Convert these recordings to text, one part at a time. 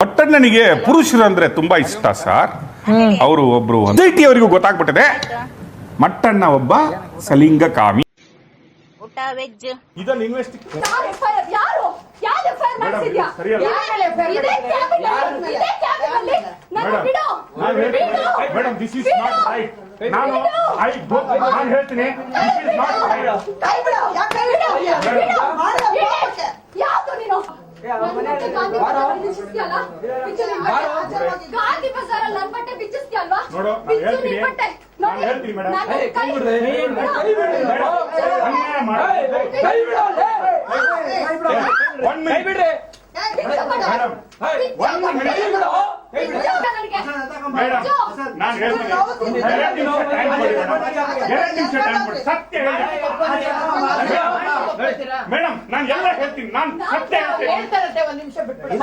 ಒಟ್ಟಣ್ಣನಿಗೆ ಪುರುಷರು ಅಂದ್ರೆ ತುಂಬಾ ಇಷ್ಟ ಸರ್. ಅವರು ಒಬ್ರು ಐಟಿ ಅವರಿಗೂ ಗೊತ್ತಾಗ್ಬಿಟ್ಟಿದೆ. ಮಟ್ಟಣ್ಣ ಒಬ್ಬ ಸಲಿಂಗ ಕಾಮಿ. ಊಟ ವೆಜ್ ಇದನ್ನು ಇನ್ವೆಸ್ಟಿ ಯಾರು ಯಾರು? ಯಾರು FIR ಮಾಡ್ಸಿದ್ಯಾ? ಸರಿಯಲ್ಲ. ಯಾರು? ಇದೇ cabinet ಅಲ್ಲಿ- ಇದೇ cabinet ಬಿಡು. ಬಿಡು. ಮೇಡಮ್ ದಿಸ್ ಇಸ್ ಬಿಡು. ನಾಟ್ ರೈಟ್ ನಾನು ಐ ನಾನು ಹೇಳ್ತೀನಿ. ದಿಸ್ ಇಸ್ ನಾಟ್ ರೈಟ್ ಬಿಡ್ರಿ. ಅನ್ಯಾಯ. ನಾನು ಹೇಳ್ತೀನಿ. ಎರಡು ನಿಮಿಷ ಟೈಮ್ ಕೊಡಿ ಎರಡು ನಿಮಿಷ ಟೈಮ್ ಕೊಡಿ. ಸತ್ಯ ಮೇಡಮ್ ನಾನು ಎಲ್ಲ ಹೇಳ್ತೀನಿ. ನಾನು ಸತ್ಯ ಹೇಳ್ತೀನಿ. ಹೇಳ್ತಾರಂತೆ ಒಂದ್ ನಿಮಿಷ ಬಿಟ್ಬಿಡಿ.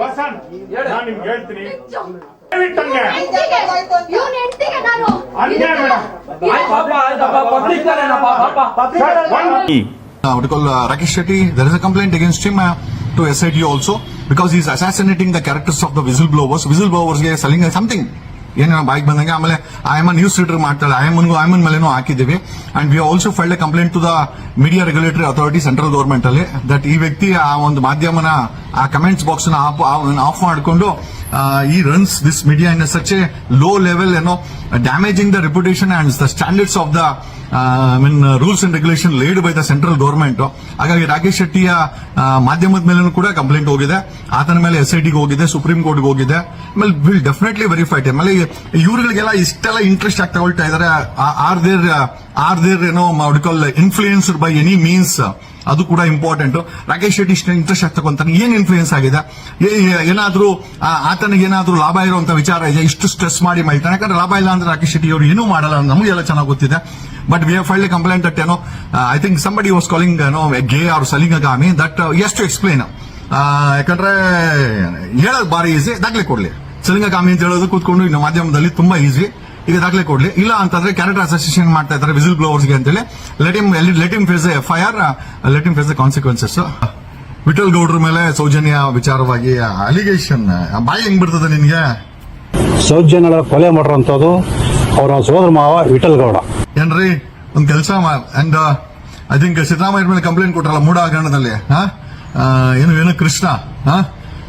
ವಸಂತ್. ನಾನು ನಿಮ್ಗೆ ಹೇಳ್ತೀನಿ. ದಯವಿಟ್ಟು ಹಂಗೆ. ಹೆಂಡ್ತಿಗೆ, ಇವ್ನ್ ಹೆಂಡ್ತಿಗೆ ನಾನು? ಅನ್ಯಾಯ ಮೇಡಮ್. ಪಾಪ, ತಾನೇನಪ್ಪ, ಪಾಪ. Uh, what you call uh, Rakesh Shetty, there is a complaint against him uh, to SIT also because he is assassinating the characters of the whistleblowers. Whistleblowers are selling something. ಏನು ಬಾಯ್ಗೆ ಬಂದಂಗೆ ಆಮೇಲೆ ಆಯಮನ್ news reader ಮಾಡ್ತಾಳೆ ಆಯಮನ್ಗೂ ಆಯಮನ್ ಮೇಲೆನೂ ಹಾಕಿದ್ದೀವಿ and we also filed a complaint to the media regulatory authority central government ಅಲ್ಲಿ that ಈ ವ್ಯಕ್ತಿ ಆ ಒಂದು ಮಾಧ್ಯಮನ ಆ ಕಮೆಂಟ್ಸ್ ಬಾಕ್ಸ್ ಆಫ್ ಮಾಡಿಕೊಂಡು ಈ runs this media in such a low level ಏನೋ damaging the reputation and the standards of the mean rules and regulation laid by the central government ಹಾಗಾಗಿ ರಾಕೇಶ್ ಶೆಟ್ಟಿಯ ಮಾಧ್ಯಮದ ಮೇಲೂ ಕೂಡ ಕಂಪ್ಲೇಂಟ್ ಹೋಗಿದೆ. ಆತನ ಮೇಲೆ ಎಸ್ ಐ ಟಿಗೆ ಹೋಗಿದೆ ಸುಪ್ರೀಂ ಕೋರ್ಟ್ಗೆ ಹೋಗಿದೆ. ಆಮೇಲೆ ವಿಲ್ ಡೆಫಿನೆಟ್ಲಿ ವೆರಿಫೈಡ್ ಆಮೇಲೆ ಇವರುಗಳಿಗೆಲ್ಲ ಇಷ್ಟೆಲ್ಲ ಇಂಟ್ರೆಸ್ಟ್ ಆಗಿ ತಗೊಳ್ತಾ ಇದಾರೆ. ಆರ್ ದೇರ್ ಆರ್ ದೇರ್ ಏನೋ ಮಾಡ್ಕೊಲ್ ಇನ್ಫ್ಲೂಯೆನ್ಸ್ಡ್ ಬೈ ಎನಿ ಮೀನ್ಸ್ ಅದು ಕೂಡ ಇಂಪಾರ್ಟೆಂಟ್ ರಾಕೇಶ್ ಶೆಟ್ಟಿ ಇಷ್ಟ ಇಂಟ್ರೆಸ್ಟ್ ಆಗಿ ಏನು ಏನ್ ಇನ್ಫ್ಲೂಯೆನ್ಸ್ ಆಗಿದೆ? ಏನಾದ್ರೂ ಆತನಿಗೆ ಏನಾದ್ರೂ ಲಾಭ ಇರುವಂತ ವಿಚಾರ ಇದೆ, ಇಷ್ಟು ಸ್ಟ್ರೆಸ್ ಮಾಡಿ ಮಾಡ್ತಾನೆ ಯಾಕಂದ್ರೆ ಲಾಭ ಇಲ್ಲ ಅಂದ್ರೆ ರಾಕೇಶ್ ಶೆಟ್ಟಿ ಅವರು ಏನೂ ಮಾಡಲ್ಲ ನಮಗೆಲ್ಲ ಚೆನ್ನಾಗಿ ಗೊತ್ತಿದೆ. But we file a complaint that ಏನೋ I think somebody was calling ಏನೋ ಗೇ ಆರ್ ಸಲಿಂಗ ಗಾಮಿ ದಟ್ ಎಸ್ ಟು ಎಕ್ಸ್ಪ್ಲೈನ್ ಯಾಕಂದ್ರೆ ಹೇಳೋದು ಭಾರಿ ಈಸಿ ದಾಖಲೆ ಕೊಡ್ಲಿ. ಸಲಿಂಗಕಾಮಿ ಅಂತ ಹೇಳೋದು ಕೂತ್ಕೊಂಡು ಇನ್ನು ಮಾಧ್ಯಮದಲ್ಲಿ ತುಂಬಾ ಈಸಿ ಈಗ ದಾಖಲೆ ಕೊಡ್ಲಿ. ಇಲ್ಲ ಅಂತಂದ್ರೆ ಕ್ಯಾರೆಕ್ಟರ್ ಅಸೋಸಿಯೇಷನ್ ಮಾಡ್ತಾ ಇದ್ದಾರೆ ವಿಸಿಲ್ ಬ್ಲೋವರ್ಸ್ಗೆ ಅಂತೇಳಿ. Let him let him face F I R let him face the consequences Vittal ಗೌಡ್ರ ಮೇಲೆ ಸೌಜನ್ಯ ವಿಚಾರವಾಗಿ ಅಲಿಗೇಷನ್ ಬಾಯಿ ಹೆಂಗ್ ಬಿಡ್ತದೆ ನಿನ್ಗೆ? ಸೌಜನ್ಯ ಕೊಲೆ ಮಾಡಿರೋಂಥದ್ದು ಅವರ ಸೋದರ ಮಾವ ವಿಠಲ್ ಗೌಡ. ಏನ್ರಿ? ಒಂದ್ ಕೆಲಸ ಅಂಡ್ ಐ ಥಿಂಕ್ ಸಿದ್ದರಾಮಯ್ಯ ಮೇಲೆ ಕಂಪ್ಲೇಂಟ್ ಕೊಟ್ರಲ್ಲ ಮೂಡ ಹಗರಣದಲ್ಲಿ ಏನು ಏನು ಕೃಷ್ಣ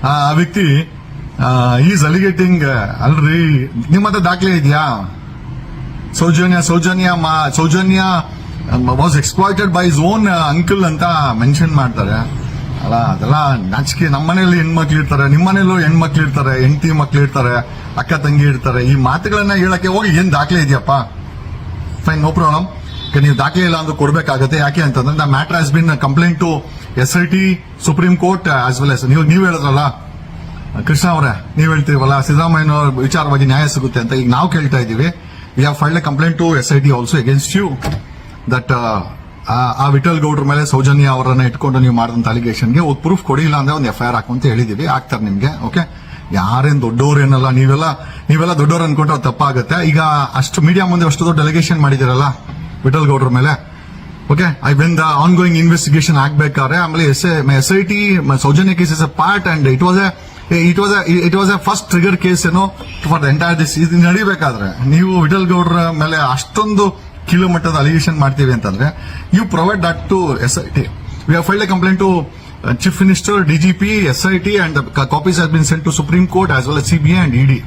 ಆ ವ್ಯಕ್ತಿ ಈಸ್ ಅಲಿಗೇಟಿಂಗ್ ಅಲ್ರಿ ನಿಮ್ಮ ಹತ್ರ ದಾಖಲೆ ಇದೆಯಾ? Soujanya Soujanya Soujanya was exploited by his own uncle ಅಂತ ಮೆನ್ಷನ್ ಮಾಡ್ತಾರೆ. ಅಲ್ಲ, ಅದೆಲ್ಲ ನಾಚಿಕೆ. ನಮ್ಮ ಮನೇಲಿ ಹೆಣ್ಮಕ್ಳು ಇರ್ತಾರೆ ನಿಮ್ಮ ಮನೇಲೂ ಹೆಣ್ಮಕ್ಳು ಇರ್ತಾರೆ, ಹೆಂಡತಿ ಮಕ್ಳು ಇರ್ತಾರೆ, ಅಕ್ಕ ತಂಗಿ ಇರ್ತಾರೆ. ಈ ಮಾತುಗಳನ್ನ ಹೇಳಕ್ಕೆ ಹೋಗಿ ಏನ್ ದಾಖಲೆ ಇದೆಯಪ್ಪ? ಫೈನ್ ನೋ ಪ್ರಾಬ್ಲಮ್ ನೀವು ದಾಖಲೆ ಇಲ್ಲ ಅಂದ್ರೆ ಕೊಡ್ಬೇಕಾಗತ್ತೆ. ಯಾಕೆ ಅಂತಂದ್ರೆ the matter has been complaint to S I T supreme court as well as ನೀವು ನೀವು ಹೇಳಿದ್ರಲ್ಲ ಕೃಷ್ಣ ಅವರೇ, ನೀವು ಹೇಳ್ತೀವಲ್ಲ ಸಿದ್ದರಾಮಯ್ಯ ವಿಚಾರವಾಗಿ ನ್ಯಾಯ ಸಿಗುತ್ತೆ ಅಂತ ಈಗ ನಾವು ಕೇಳ್ತಾ ಇದೀವಿ we have filed a complaint to S I T also against you that ಆ ವಿಠಲ್ ಗೌಡ್ರ ಮೇಲೆ ಸೌಜನ್ಯ ಅವರನ್ನ ಇಟ್ಕೊಂಡು ನೀವು ಮಾಡಿದಂತ ಅಲಿಗೇಷನ್ಗೆ ಒಂದು ಪ್ರೂಫ್ ಕೊಡಿಲ್ಲ ಅಂದ್ರೆ ಒಂದು ಎಫ್ ಐ ಆರ್ ಹಾಕುವಂತ ಹೇಳಿದೀವಿ ಹಾಕ್ತಾರೆ ನಿಮ್ಗೆ ಓಕೆ ಯಾರೇನ್ ದೊಡ್ಡವ್ರೇನಲ್ಲ ನೀವೆಲ್ಲ ನೀವೆಲ್ಲ ದೊಡ್ಡವ್ರು ಅನ್ಕೊಂಡ್ರೆ ಅದು ತಪ್ಪಾಗುತ್ತೆ. ಈಗ ಅಷ್ಟು ಮೀಡಿಯಾ ಮುಂದೆ ಅಷ್ಟು ದೊಡ್ಡ ಡೆಲಿಗೇಷನ್ ಮಾಡಿದಿರಲ್ಲ ವಿಠಲ್ ಗೌಡ್ರ ಮೇಲೆ okay I when the ongoing investigation ಆಗ್ಬೇಕಾದ್ರೆ ಆಮೇಲೆ S S I T Soujanya case is a part and it was it was it was a first trigger case ಏನೋ ಫಾರ್ ದ ಎಂಟೈರ್ ದಿಸ್ ಇದು ನಡಿಬೇಕಾದ್ರೆ ನೀವು ವಿಠಲ್ ಗೌಡ್ರ ಮೇಲೆ ಅಷ್ಟೊಂದು ಕಿಲೋ ಮಟ್ಟದ ಅಲಿಗೇಷನ್ ಮಾಡ್ತೀವಿ ಅಂತಂದ್ರೆ you provide that to S I T we have filed a complaint to chief minister DGP S I T and copies has been sent to supreme court as well CBI and ED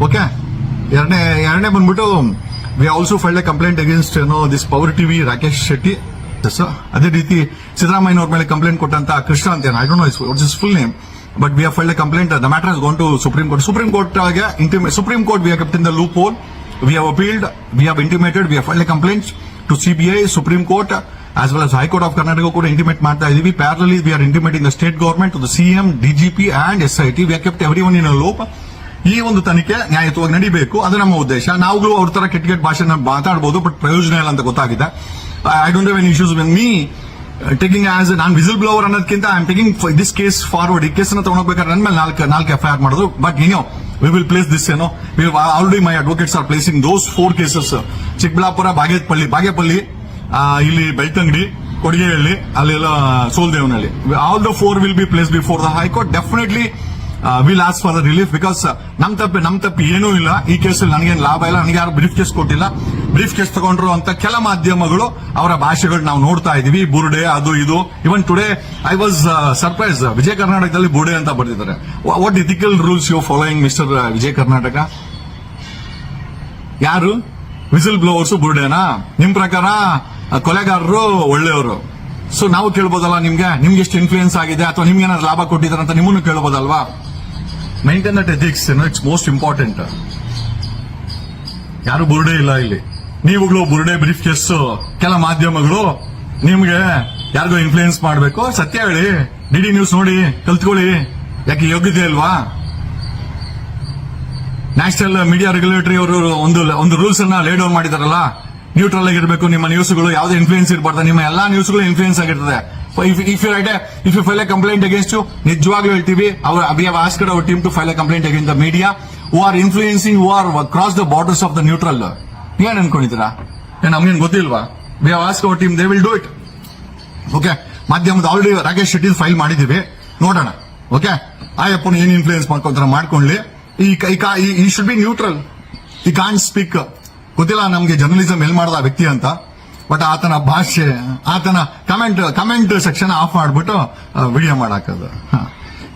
okay ಎರಡನೇ ಎರಡನೇ ಬಂದ್ಬಿಟ್ಟು we also filed a complaint against ಏನೋ this power TV Rakesh Shetty. ಅದೇ ರೀತಿ ಸಿದ್ದರಾಮಯ್ಯ ಅವ್ರ ಮೇಲೆ complaint ಕೊಟ್ಟಂತ ಕೃಷ್ಣ ಅಂತ I don't know what's his full name but we filed a complaint the matter is gone to supreme court supreme court ಆಗಿ intimate supreme court we kept in the loophole we have appealed we have intimated we filed a complaint to CBI supreme court as well as high court of Karnataka ಕೂಡ intimate ಮಾಡ್ತಾ ಇದೀವಿ parallelly we are intimating the state government the CM DGP and S I T we kept everyone in loop ಈ ಒಂದು ತನಿಖೆ ನ್ಯಾಯಯುತವಾಗಿ ನಡಿಬೇಕು. ಅದು ನಮ್ಮ ಉದ್ದೇಶ. ನಾವುಗಳು ಅವ್ರ ತರ ಕೆಟ್ಟ ಕೆಟ್ಟ ಭಾಷೆನ ಮಾತಾಡಬಹುದು ಬಟ್ ಪ್ರಯೋಜನ ಇಲ್ಲ ಅಂತ ಗೊತ್ತಾಗಿದೆ. I don't have any issues with me taking as ನಾನು ವಿಸಿಲ್ ಬ್ಲೋವರ್ ಅನ್ನೋದಕ್ಕಿಂತ I am taking this case forward ಈ ಕೇಸನ್ನ ತಗೊಂಡೋಗ್ಬೇಕಾದ್ರೆ ನನ್ನ ಮೇಲೆ ನಾಲ್ಕು ನಾಲ್ಕು ಎಫ್ ಐ ಆರ್ ಮಾಡಿದ್ರು. But we will place this ಏನೋ already my advocates are placing those four cases Chikkaballapur Bagepalli Bagepalli ಇಲ್ಲಿ ಬೆಳ್ತಂಗಡಿ ಕೊಡಗೇಹಳ್ಳಿ ಅಲ್ಲೆಲ್ಲ Soldevanahalli all the four will be place before the high court definitely will ask for the relief because ನಮ್ ತಪ್ಪಿ ನಮ್ ತಪ್ಪಿ ಏನೂ ಇಲ್ಲ. ಈ ಕೇಸಲ್ಲಿ ನನಗೇನು ಲಾಭ ಇಲ್ಲ, ನನಗೆ ಯಾರು ಬ್ರೀಫ್ ಕೇಸ್ ಕೊಟ್ಟಿಲ್ಲ. ಬ್ರೀಫ್ ಕೇಸ್ ತಗೊಂಡ್ರು ಅಂತ ಕೆಲ ಮಾಧ್ಯಮಗಳು ಅವರ ಭಾಷೆಗಳು ನಾವು ನೋಡ್ತಾ ಇದೀವಿ. ಬುರುಡೆ, ಅದು, ಇದು. Even today I was surprise Vijaya ಕರ್ನಾಟಕದಲ್ಲಿ ಬುರುಡೆ ಅಂತ ಬರ್ತಿದ್ದಾರೆ what ethical rules you following mister Vijaya Karnataka? ಯಾರು? ವಿಸಿಲ್ ಬ್ಲೋವರ್ಸ್ ಬುರುಡೆನಾ? ನಿಮ್ ಪ್ರಕಾರ ಕೊಲೆಗಾರರು ಒಳ್ಳೆಯವರು? ಸೊ ನಾವು ಕೇಳ್ಬೋದಲ್ಲ ನಿಮ್ಗೆ? ನಿಮ್ಗೆ ಎಷ್ಟು ಇನ್ಫ್ಲೂಯೆನ್ಸ್ ಆಗಿದೆ? ಅಥವಾ ನಿಮ್ಗೆ ಏನಾದ್ರು ಲಾಭ ಕೊಟ್ಟಿದ್ದಾರೆ ಅಂತ ನಿಮ್ಮನ್ನು ಕೇಳ್ಬೋದಲ್ವಾ? Maintain that ethics it's most important ಯಾರು ಬುರುಡೆ ಇಲ್ಲ ಇಲ್ಲಿ. ನೀವುಗಳು ಬುರುಡೆ ಬ್ರೀಫ್ ಕೇಸ್ ಕೆಲ ಮಾಧ್ಯಮಗಳು ನಿಮ್ಗೆ ಯಾರಿಗೋ ಇನ್ಫ್ಲೂಯೆನ್ಸ್ ಮಾಡಬೇಕು. ಸತ್ಯ ಹೇಳಿ. ಡಿಡಿ ನ್ಯೂಸ್ ನೋಡಿ, ಕಲ್ತ್ಕೊಳ್ಳಿ. ಯಾಕೆ ಯೋಗ್ಯತೆ ಅಲ್ವಾ ನ್ಯಾಷನಲ್ ಮೀಡಿಯಾ ರೆಗ್ಯುಲೇಟರಿ ಅವರು ಒಂದು ಒಂದು ರೂಲ್ಸ್ ಅನ್ನ ಲೇ ಡೌನ್ ಮಾಡಿದಾರಲ್ಲ. ನ್ಯೂಟ್ರಲ್ ಆಗಿರಬೇಕು, ನಿಮ್ಮ ನ್ಯೂಸ್ಗಳು ಯಾವುದೇ ಇನ್ಫ್ಲೂಯೆನ್ಸ್ ಇರಬಾರ್ದು, ನಿಮ್ಮ ಎಲ್ಲಾ ನ್ಯೂಸ್ಗಳು ಇನ್ಫ್ಲೂಯೆನ್ಸ್ ಆಗಿರ್ತದೆ. If you right if you file a complaint against you ನಿಜವಾಗ್ಲೂ ಹೇಳ್ತೀವಿ, our we asked our team to file a complaint against the media who are influencing who are cross the borders of the neutral ಏನ್ ಅನ್ಕೊಂಡಿದ್ದೀರಾ? ಏನ್, ನಮ್ಗೇನ್ ಗೊತ್ತಿಲ್ವಾ? We have ask our team they will do it okay ಮಾಧ್ಯಮದ already Rakesh Shetty file ಮಾಡಿದೀವಿ ನೋಡೋಣ. Okay ಆಯಪ್ಪನ ಏನ್ ಇನ್ಫ್ಲೂಯೆನ್ಸ್ ಮಾಡ್ಕೊಂತಾರ ಮಾಡ್ಕೊಳ್ಳಿ ಈ ಈ ಶುಡ್ ಬಿ ನ್ಯೂಟ್ರಲ್ ಈ ಕಾಂಟ್ ಸ್ಪೀಕ್ ಗೊತ್ತಿಲ್ಲ ನಮ್ಗೆ ಜರ್ನಲಿಸಂ ಎಲ್ಲಿ ಮಾಡ್ದ ವ್ಯಕ್ತಿ ಅಂತ. ಬಟ್ ಆತನ ಭಾಷೆ ಆತನ ಕಮೆಂಟ್ ಕಮೆಂಟ್ ಸೆಕ್ಷನ್ ಆಫ್ ಮಾಡ್ಬಿಟ್ಟು ವಿಡಿಯೋ ಮಾಡಾಕದು.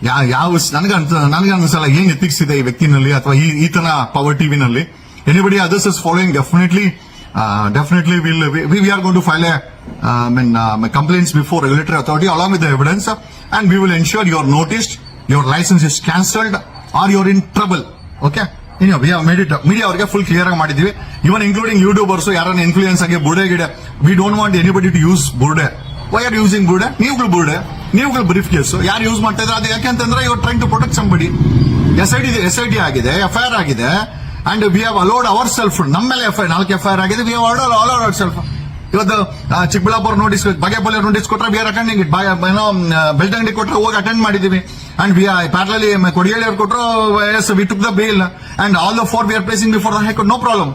ಯಾವ ಯಾವ ನನಗನ್ಸ ನನಗನ್ಸಲ್ಲ ಏನ್ ಎಥಿಕ್ಸ್ ಇದೆ ಈ ವ್ಯಕ್ತಿನಲ್ಲಿ ಅಥವಾ ಈ ಈತನ power ಟಿವಿನಲ್ಲಿ anybody others is following definitely definitely will we are gone to file a mean complaints before regulatory authority along with evidence and we will ensure your will ensure license is noticed, are license in trouble or media ಅವರಿಗೆ full clear ಆಗಿ ಮಾಡಿದೀವಿ even including YouTubers ಯಾರನ್ನ influence ಆಗಿ ಬುರ್ಡೆ ಗಿಡೆ. We don't want anybody to use ಬುರ್ಡೆ. Why are using ಬುರ್ಡೆ? ನೀವುಗಳು ಬುರ್ಡೆ. ನೀವುಗಳು ಬ್ರೀಫ್ ಕೇಸ್ ಯಾರು ಯೂಸ್ ಮಾಡ್ತಾ ಇದ್ರೆ ಅದು ಯಾಕೆಂತಂದ್ರೆ ಇವ್ರು trying to protect somebody S I D S I D ಆಗಿದೆ ಎಫ್ ಐ ಆರ್ ಆಗಿದೆ. And we have allowed our self ನಮ್ಮ ಮೇಲೆ ಎಫ್ ಐ ನಾಲ್ಕು ಎಫ್ ಐ ಆರ್ ಆಗಿದೆ. We have allowed our self ಇವತ್ತು ಚಿಕ್ಕಬಳ್ಳಾಪುರ ನೋಟಿಸ್ ಬಾಗೇಪಲ್ಲಿ ನೋಟಿಸ್ ಕೊಟ್ರೆ we are attending it ಏನೋ ಬೆಳ್ತಂಗಡಿ ಕೊಟ್ರೆ ಹೋಗಿ ಅಟೆಂಡ್ ಮಾಡಿದೀವಿ ಅಂಡ್ ವಿ ಪ್ಯಾರಲಲ್ಲಿ ಕೊಡಿಗೇಳಿ ಅವ್ರು ಕೊಟ್ಟರು as we took the bail and all the four we are placing before the high court no problem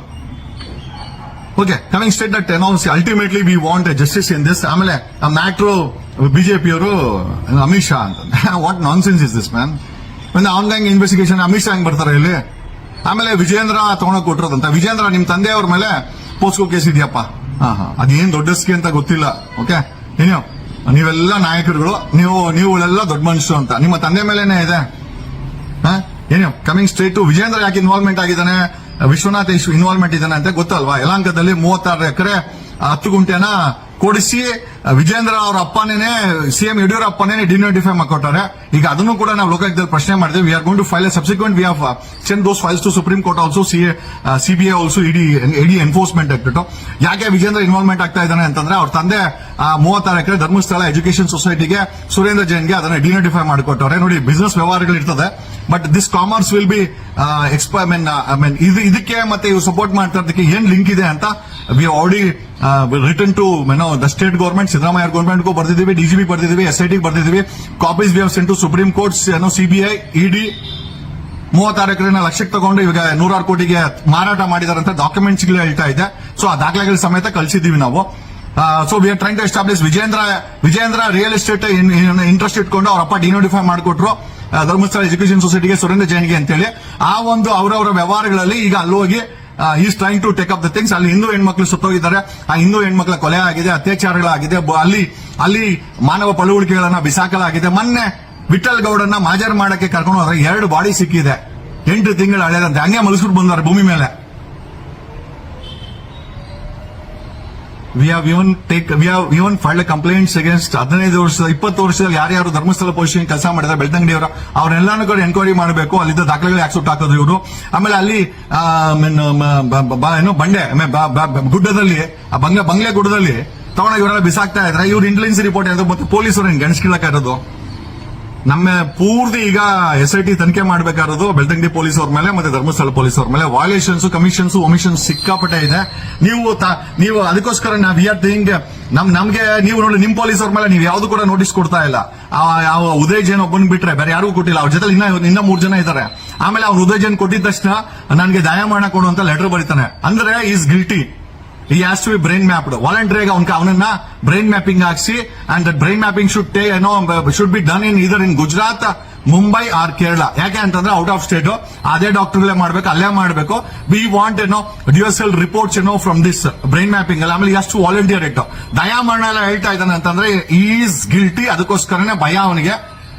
okay coming state that announce ultimately we want justice in this ಆಮೇಲೆ ಮ್ಯಾಟ್ರೋ ಬಿಜೆಪಿಯವರು ಅಮಿತ್ ಶಾ ಅಂತ. What nonsense is this man ಒಂದು online investigation Amit Shah ಹೆಂಗ್ ಬರ್ತಾರೆ ಇಲ್ಲಿ? ಆಮೇಲೆ ವಿಜೇಂದ್ರ ತಗೊಂಡೋಗಿ ಕೊಟ್ಟಿರೋದಂತ ವಿಜೇಂದ್ರ ನಿಮ್ ತಂದೆಯವ್ರ ಮೇಲೆ ಪೋಸ್ಕೋ ಕೇಸ್ ಇದೆಯಪ್ಪ. ಹಾ ಹಾ ಅದೇನ್ ದೊಡ್ಡಸ್ಕೆ ಅಂತ ಗೊತ್ತಿಲ್ಲ ಓಕೆ ಏನು ನೀವೆಲ್ಲ ನಾಯಕರುಗಳು, ನೀವು ನೀವುಗಳೆಲ್ಲ ದೊಡ್ಡ ಮನುಷ್ಯರು ಅಂತ. ನಿಮ್ಮ ತಂದೆ ಮೇಲೇನೆ ಇದೆ? ಏನು ಕಮಿಂಗ್ ಸ್ಟ್ರೇಟ್ ಟು ವಿಜೇಂದ್ರ ಯಾಕೆ ಇನ್ವಾಲ್ವ್ಮೆಂಟ್ ಆಗಿದ್ದಾನೆ? ವಿಶ್ವನಾಥ್ ಇನ್ವಾಲ್ವ್ಮೆಂಟ್ ಇದ್ದಾನೆ ಅಂತ ಗೊತ್ತಲ್ವಾ? ಯಲಾಂಕದಲ್ಲಿ ಮೂವತ್ತಾರು ಎಕರೆ ಹತ್ತು ಗುಂಟೆನ ಕೊಡಿಸಿ ವಿಜೇಂದ್ರ ಅವರ ಅಪ್ಪನೇನೆ ಸಿಎಂ ಯಡಿಯೂರಪ್ಪನೇ ಡಿನೋಟಿಫೈ ಮಾಡ್ಕೊಟ್ಟಾರೆ. ಈಗ ಅದನ್ನು ಕೂಡ ನಾವು ಲೋಕಾಯುಕ್ತದಲ್ಲಿ ಪ್ರಶ್ನೆ ಮಾಡಿದ್ವಿ. We are gone to file subsequent we have send those files to supreme court also CBI also ED ED enforcement ಆಗ್ಬಿಟ್ಟು ಯಾಕೆ ವಿಜೇಂದ್ರ ಇನ್ವಾಲ್ವ್ಮೆಂಟ್ ಆಗ್ತಾ ಇದ್ದಾನೆ ಅಂತಂದ್ರೆ, ಅವ್ರ ತಂದೆ ಮೂವತ್ತಾರು ಎಕರೆ ಧರ್ಮಸ್ಥಳ ಎಜುಕೇಶನ್ ಸೊಸೈಟಿಗೆ ಸುರೇಂದ್ರ ಜೈನ್ಗೆ ಅದನ್ನ ಡಿನೋಟಿಫೈ ಮಾಡಿಕೊಟ್ಟವ್ರೆ ನೋಡಿ ಬಿಸ್ನೆಸ್ ವ್ಯವಹಾರಗಳು ಇರ್ತದೆ but this commerce will be ಎಕ್ಸ್ಪೈ mean I mean ಇದು, ಇದಕ್ಕೆ ಮತ್ತೆ ಇವ್ರು ಸಪೋರ್ಟ್ ಮಾಡ್ತಾ ಇರೋದಕ್ಕೆ ಏನ್ ಲಿಂಕ್ ಇದೆ ಅಂತ ವಿ ಆಲ್ರೆಡಿ ರಿಟರ್ನ್ ಟು ಏನೋ ದ ಸ್ಟೇಟ್ ಗೌರ್ಮೆಂಟ್ ಸಿದ್ದರಾಮಯ್ಯ ಗೌರ್ಮೆಂಟ್ಗೂ ಬರ್ದಿದ್ದೀವಿ ಡಿಜಿಪಿ ಬರ್ದಿದ್ದೀವಿ S I T ಬರ್ದಿದ್ದೀವಿ. Copies we have sent to supreme courts ಏನೋ ಸಿಬಿಐ ಇಡಿ ಮೂವತ್ತಾರು ಎಕರೆನ ಲಕ್ಷಕ್ಕೆ ತಗೊಂಡು ಇವಾಗ ನೂರಾರು ಕೋಟಿಗೆ ಮಾರಾಟ ಮಾಡಿದಾರಂತ ಡಾಕ್ಯುಮೆಂಟ್ಸ್ ಹೇಳ್ತಾ ಇದೆ. ಸೊ ಆ ದಾಖಲೆಗಳ ಸಮೇತ ಕಳಿಸಿದ್ದೀವಿ ನಾವು. So we are trying to establish Vijayendra Vijayendra real estate interest ಇಟ್ಕೊಂಡು ಅವ್ರ ಅಪ್ಪ ಡಿನೋಟಿಫೈ ಮಾಡಿಕೊಟ್ರು. ಧರ್ಮಸ್ಥಳ ಎಜುಕೇಶನ್ ಸೊಸೈಟಿಗೆ ಸುರೇಂದ್ರ ಜೈನ್ಗೆ ಅಂತೇಳಿ. ಆ ಒಂದು ಅವರವರ ವ್ಯವಹಾರಗಳಲ್ಲಿ ಈಗ ಅಲ್ಲೋಗಿ is trying to take up the things ಅಲ್ಲಿ ಹಿಂದೂ ಹೆಣ್ಮಕ್ಳು ಸುತ್ತೋಗಿದ್ದಾರೆ. ಆ ಹಿಂದೂ ಹೆಣ್ಮಕ್ಳ ಕೊಲೆ ಆಗಿದೆ, ಅತ್ಯಾಚಾರಗಳಾಗಿದೆ. ಅಲ್ಲಿ ಅಲ್ಲಿ ಮಾನವ ಪಳುವಳಿಕೆಗಳನ್ನ ಬಿಸಾಕಲಾಗಿದೆ. ಮೊನ್ನೆ ವಿಠಲ್ ಗೌಡನ್ನ ಮಾಜರ್ ಮಾಡಕ್ಕೆ ಕರ್ಕೊಂಡು ಹೋದ್ರೆ ಎರಡು ಬಾಡಿ ಸಿಕ್ಕಿದೆ. ಎಂಟು ತಿಂಗಳು ಹಳೆದಂತೆ. ಹಂಗೆ ಮಲಸ್ಬಿಟ್ಟು ಬಂದಾರೆ ಭೂಮಿ ಮೇಲೆ. We have even take we have even filed complaints against ಹದಿನೈದು ವರ್ಷ ಇಪ್ಪತ್ತು ವರ್ಷದಲ್ಲಿ ಯಾರ್ಯಾರು ಧರ್ಮಸ್ಥಳ ಪೊಸಿಷನ್ ಕೆಲಸ ಮಾಡಿದ್ರೆ, ಬೆಳ್ತಂಗಡಿ ಅವರ ಅವ್ರನ್ನೆಲ್ಲಾನು ಕೂಡ ಎನ್ಕ್ವೈರಿ ಮಾಡಬೇಕು, ಅಲ್ಲಿದ್ದ ದಾಖಲೆಗಳು ಯಾಕೆ ಸುಟ್ಟು ಹಾಕೋದು ಇವರು? ಆಮೇಲೆ ಅಲ್ಲಿ ಏನು, ಬಂಡೆ ಗುಡ್ಡದಲ್ಲಿ ಬಂಗ್ಲೆ ಗುಡ್ಡದಲ್ಲಿ, ತಗೊಂಡಾಗ ಇವರೆಲ್ಲ ಬಿಸಾಕ್ತಾ ಇದ್ರೆ ಇವ್ರು ಇಂಟೆಲಿಜೆನ್ಸ್ ರಿಪೋರ್ಟ್ ಇರೋದು ಮತ್ತೆ ಪೊಲೀಸರು ಗಣಸ್ಕಿಳಕ ಇರೋದು ನಮ್ಮ ಪೂರ್ತಿ ಈಗ ಎಸ್ ಐ ಟಿ ತನಿಖೆ ಮಾಡಬೇಕಾಗಿರೋದು ಬೆಳ್ತಂಗಡಿ ಪೊಲೀಸ್ ಅವ್ರ ಮೇಲೆ ಮತ್ತೆ ಧರ್ಮಸ್ಥಳ ಪೊಲೀಸ್ ಅವ್ರ ಮೇಲೆ. ವಾಲೇಷನ್ಸ್ ಕಮಿಷನ್ಸ್ ಒಮಿಷನ್ಸ್ ಸಿಕ್ಕಾಪಟ್ಟೆ ಇದೆ. ನೀವು ನೀವು ಅದಕ್ಕೋಸ್ಕರ ನಾವು ವಿ ಆರ್ ಥಿಂಗ್ ನಮ್, ನಮ್ಗೆ ನೀವು ನೋಡಿ ನಿಮ್ ಪೊಲೀಸ್ ಅವ್ರ ಮೇಲೆ ನೀವು ಯಾವ್ದು ಕೂಡ ನೋಟಿಸ್ ಕೊಡ್ತಾ ಇಲ್ಲ. ಯಾವ ಉದಯ್ ಜೈನ್ ಒಬ್ಬನ್ ಬಿಟ್ರೆ ಬೇರೆ ಯಾರಿಗೂ ಕೊಟ್ಟಿಲ್ಲ. ಅವ್ರ ಜೊತೆ ಇನ್ನ ಇನ್ನ ಮೂರ್ ಜನ ಇದ್ದಾರೆ ಆಮೇಲೆ ಅವ್ರು ಉದಯ್ ಜೈನ್ ಕೊಟ್ಟಿದ ತಕ್ಷಣ ನನಗೆ ದಯಾಮರಣ ಕೊಡು ಅಂತ ಲೆಟರ್ ಬರೀತಾನೆ. ಅಂದ್ರೆ is guilty he has to be brain mapped ವಾಲಂಟರಿಯಾಗಿ ಅವ್ನ ಅವನನ್ನ ಬ್ರೈನ್ ಮ್ಯಾಪಿಂಗ್ ಹಾಕ್ಸಿ and that brain mapping should tea ಏನೋ should be done in either in Gujarat Mumbai or Kerala ಯಾಕೆ ಅಂತಂದ್ರೆ ಔಟ್ ಆಫ್ ಸ್ಟೇಟ್ ಅದೇ ಡಾಕ್ಟರ್ಗಳೇ ಮಾಡ್ಬೇಕು, ಅಲ್ಲೇ ಮಾಡಬೇಕು. ವಿ ವಾಂಟ್ ಏನೋ ಡಿಎಸ್ಎಲ್ ರಿಪೋರ್ಟ್ಸ್ ಏನೋ ಫ್ರಮ್ ದಿಸ್ ಬ್ರೈನ್ ಮ್ಯಾಪಿಂಗ್ ಅಲ್ಲಿ. ಆಮೇಲೆ ಎಷ್ಟು ವಾಲಂಟಿಯರ್ ಇಟ್ಟು ದಯಾಮರಣ ಎಲ್ಲ ಹೇಳ್ತಾ ಇದ್ದಾನೆ ಅಂತಂದ್ರೆ ಈಸ್ ಗಿಲ್ಟಿ ಅದಕ್ಕೋಸ್ಕರನೇ ಭಯ ಅವನಿಗೆ.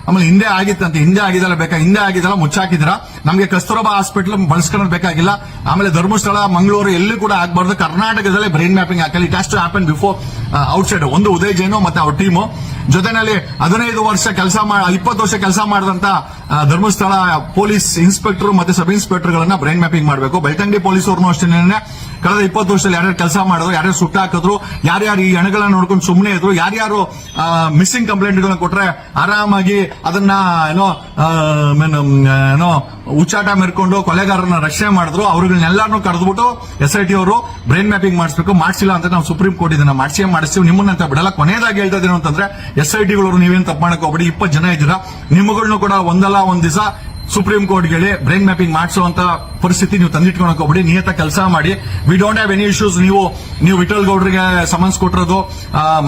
ಆಮೇಲೆ ಹಿಂದೆ ಆಗಿತ್ತಂತೆ ಹಿಂದೆ ಆಗಿದಲ್ಲ ಬೇಕಾ, ಹಿಂದೆ ಆಗಿದಲ್ಲ ಮುಚ್ಚಾಕಿದ್ರ ನಮಗೆ ಕಸ್ತೂರಬಾ ಹಾಸ್ಪಿಟಲ್ ಬಳಸ್ಕೊಳ್ಳೋದು ಬೇಕಾಗಿಲ್ಲ. ಆಮೇಲೆ ಧರ್ಮಸ್ಥಳ, ಮಂಗಳೂರು ಎಲ್ಲೂ ಕೂಡ ಆಗ್ಬಾರ್ದು. ಕರ್ನಾಟಕದಲ್ಲಿ brain mapping ಹಾಕಲಿ. It has to happen before outside ಒಂದು ಉದಯ್ ಜೈನು ಮತ್ತೆ ಅವ್ರ ಟೀಮು ಜೊತೆನಲ್ಲಿ ಹದಿನೈದು ವರ್ಷ ಕೆಲಸ ಇಪ್ಪತ್ತು ವರ್ಷ ಕೆಲಸ ಮಾಡಿದಂತ ಧರ್ಮಸ್ಥಳ ಪೊಲೀಸ್ ಇನ್ಸ್ಪೆಕ್ಟರ್ ಮತ್ತೆ ಸಬ್ ಇನ್ಸ್ಪೆಕ್ಟರ್ ಗಳನ್ನ ಬ್ರೈನ್ ಮ್ಯಾಪಿಂಗ್ ಮಾಡಬೇಕು. ಬೆಳ್ತಂಗಡಿ ಪೊಲೀಸ್ ಅವ್ರನ್ನೂ ಅಷ್ಟೇ ಕಳೆದ ಇಪ್ಪತ್ತು ವರ್ಷದಲ್ಲಿ ಯಾರ್ಯಾರು ಕೆಲಸ ಮಾಡಿದ್ರು ಯಾರ್ಯಾರು ಸುಟ್ಟಾಕಿದ್ರು ಯಾರ್ಯಾರು ಈ ಹಣಗಳನ್ನ ನೋಡ್ಕೊಂಡು ಸುಮ್ಮನೆ ಇದ್ರು ಯಾರ್ಯಾರು ಮಿಸ್ಸಿಂಗ್ ಕಂಪ್ಲೇಂಟ್ಗಳನ್ನ ಕೊಟ್ರೆ ಆರಾಮಾಗಿ ಅದನ್ನ ಏನು, ಏನೋ ಉಚ್ಚಾಟ ಮೆರ್ಕೊಂಡು ಕೊಲೆಗಾರರನ್ನ ರಕ್ಷಣೆ ಮಾಡಿದ್ರು. ಅವ್ರಗಳನ್ನೆಲ್ಲಾರನ್ನೂ ಕರೆದ್ಬಿಟ್ಟು ಎಸ್ ಐ ಟಿ ಅವರು ಬ್ರೈನ್ ಮ್ಯಾಪಿಂಗ್ ಮಾಡಿಸ್ಬೇಕು ಮಾಡಿಸಿಲ್ಲ ಅಂತ ನಾವು ಸುಪ್ರೀಂ ಕೋರ್ಟ್ ಇದನ್ನ ಮಾಡಿಸಿ ಮಾಡಿಸ್ತೀವಿ. ನಿಮ್ಮನ್ನಂತ ಬಿಡಲ್ಲ. ಕೊನೆಯದಾಗಿ ಹೇಳ್ತಾ ಇದ್ದೀನಿ ಅಂತಂದ್ರೆ ಎಸ್ ಐ ಟಿಗಳವರು ನೀವೇನು ತಪ್ಪು ಮಾಡಕ್ಕೆ ಹೋಗ್ಬೇಡಿ. ಇಪ್ಪತ್ತು ಜನ ಇದ್ದೀರಾ. ನಿಮ್ಮಗಳನ್ನೂ ಕೂಡ ಒಂದಲ್ಲ, ಒಂದು ದಿವಸ ಸುಪ್ರೀಂ ಕೋರ್ಟ್ಗೆ ಬ್ರೈನ್ ಮ್ಯಾಪಿಂಗ್ ಮಾಡಿಸುವಂತ ಪರಿಸ್ಥಿತಿ ನೀವು ತಂದಿಟ್ಕೊಳಕ್ ಹೋಗ್ಬಿಡಿ. ನಿಯತ ಕೆಲಸ ಮಾಡಿ. We don't have any issues ನೀವು ನೀವು ವಿಠಲ್ ಗೌಡ್ರಿಗೆ ಸಮನ್ಸ್ ಕೊಟ್ಟಿರೋದು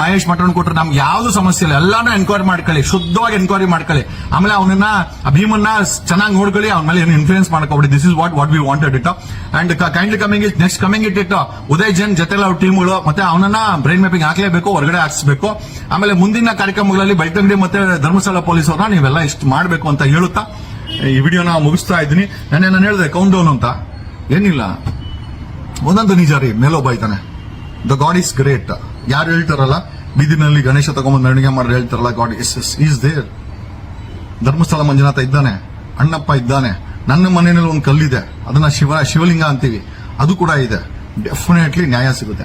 ಮಹೇಶ್ ಮಠನ್ ಕೊಟ್ಟರೆ ನಮ್ಗೆ ಯಾವ್ದು ಸಮಸ್ಯೆ ಇಲ್ಲ. ಎಲ್ಲಾನು ಎನ್ಕ್ವೈರಿ ಮಾಡ್ಕೊಳ್ಳಿ. ಶುದ್ಧವಾಗಿ ಎನ್ಕ್ವೈರಿ ಮಾಡ್ಕೊಳ್ಳಿ. ಆಮೇಲೆ ಅವನನ್ನ, ಭೀಮನ್ನ ಚೆನ್ನಾಗಿ ನೋಡ್ಕೊಳ್ಳಿ. ಅವನ ಮೇಲೆ ಏನು influence ಮಾಡ್ಕೊಬಿಡಿ this is what what we wanted it and kindly coming it next coming it it Uday Jan ಜೊತೆ ಅವ್ರ ಟೀಮ್ಗಳು ಮತ್ತೆ ಅವನನ್ನ ಬ್ರೈನ್ ಮ್ಯಾಪಿಂಗ್ ಹಾಕಲೇಬೇಕು, ಹೊರಗಡೆ ಹಾಕ್ಸ್ಬೇಕು. ಆಮೇಲೆ ಮುಂದಿನ ಕಾರ್ಯಕ್ರಮಗಳಲ್ಲಿ ಬೆಳ್ತಂಗಡಿ ಮತ್ತೆ ಧರ್ಮಸ್ಥಳ ಪೊಲೀಸ್ ಅವ್ರನ್ನ ನೀವೆಲ್ಲ ಇಷ್ಟು ಮಾಡಬೇಕು ಅಂತ ಹೇಳುತ್ತಾ ಈ ವಿಡಿಯೋನ ಮುಗಿಸ್ತಾ ಇದ್ದೀನಿ. ನಾನೇ ನಾನು ಹೇಳಿದೆ ಕೌಂಟ್ ಡೌನ್ ಅಂತ. ಏನಿಲ್ಲ. ಒಂದೊಂದು ನಿಜ ರೀ ಮೇಲೋ ಬಾಯ್ತಾನೆ ದ ಗಾಡ್ ಇಸ್ ಗ್ರೇಟ್ ಯಾರು ಹೇಳ್ತಾರಲ್ಲ? ಬೀದಿನಲ್ಲಿ ಗಣೇಶ ತಗೊಂಬಂದು ಅಡುಗೆ ಮಾಡಿ ಹೇಳ್ತಾರಲ್ಲ god is is there Dharmasthala Manjunatha ಇದ್ದಾನೆ. ಅಣ್ಣಪ್ಪ ಇದ್ದಾನೆ. ನನ್ನ ಮನೆಯಲ್ಲಿ ಒಂದು ಕಲ್ಲಿದೆ. ಅದನ್ನ ಶಿವ, ಶಿವಲಿಂಗ ಅಂತೀವಿ. ಅದು ಕೂಡ ಇದೆ. ಡೆಫಿನೆಟ್ಲಿ ನ್ಯಾಯ ಸಿಗುತ್ತೆ.